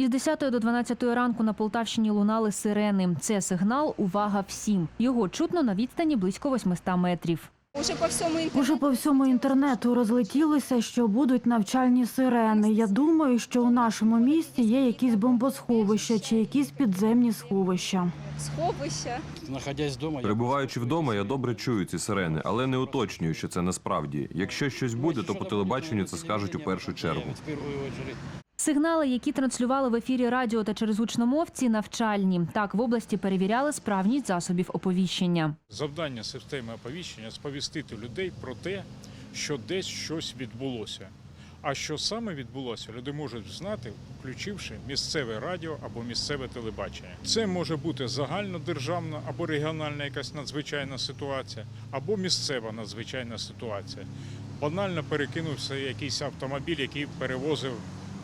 Із 10 до 12 ранку на Полтавщині лунали сирени. Це сигнал Увага всім. Його чутно на відстані близько 800 метрів. Уже по всьому Уже по всьому інтернету розлетілося, що будуть навчальні сирени. Я думаю, що у нашому місті є якісь бомбосховища чи якісь підземні сховища. сховища. Находясь вдома, Перебуваючи вдома, я добре чую ці сирени, але не уточнюю, що це насправді. Якщо щось буде, то по телебаченню це скажуть у першу чергу. Сигнали, які транслювали в ефірі радіо та через гучномовці, навчальні. Так в області перевіряли справність засобів оповіщення. Завдання системи оповіщення сповістити людей про те, що десь щось відбулося. А що саме відбулося, люди можуть знати, включивши місцеве радіо або місцеве телебачення. Це може бути загальнодержавна або регіональна якась надзвичайна ситуація, або місцева надзвичайна ситуація. Банально перекинувся якийсь автомобіль, який перевозив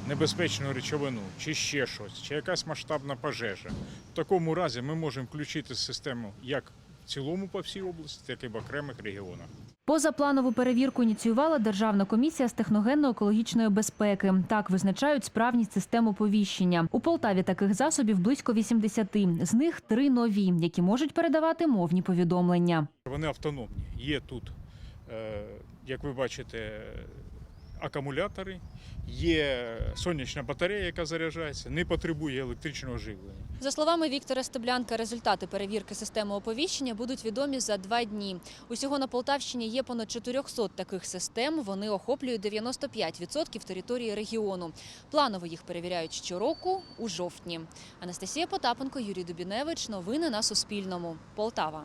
небезпечну речовину, чи ще щось, чи якась масштабна пожежа. В такому разі ми можемо включити систему як в цілому по всій області, так і в окремих регіонах. Позапланову перевірку ініціювала Державна комісія з техногенно-екологічної безпеки. Так визначають справність систем оповіщення. У Полтаві таких засобів близько 80. З них три нові, які можуть передавати мовні повідомлення. Вони автономні. Є тут, е, як ви бачите, акумулятори, є сонячна батарея, яка заряджається, не потребує електричного живлення. За словами Віктора Стеблянка, результати перевірки системи оповіщення будуть відомі за два дні. Усього на Полтавщині є понад 400 таких систем. Вони охоплюють 95% території регіону. Планово їх перевіряють щороку у жовтні. Анастасія Потапенко, Юрій Дубіневич. Новини на Суспільному. Полтава.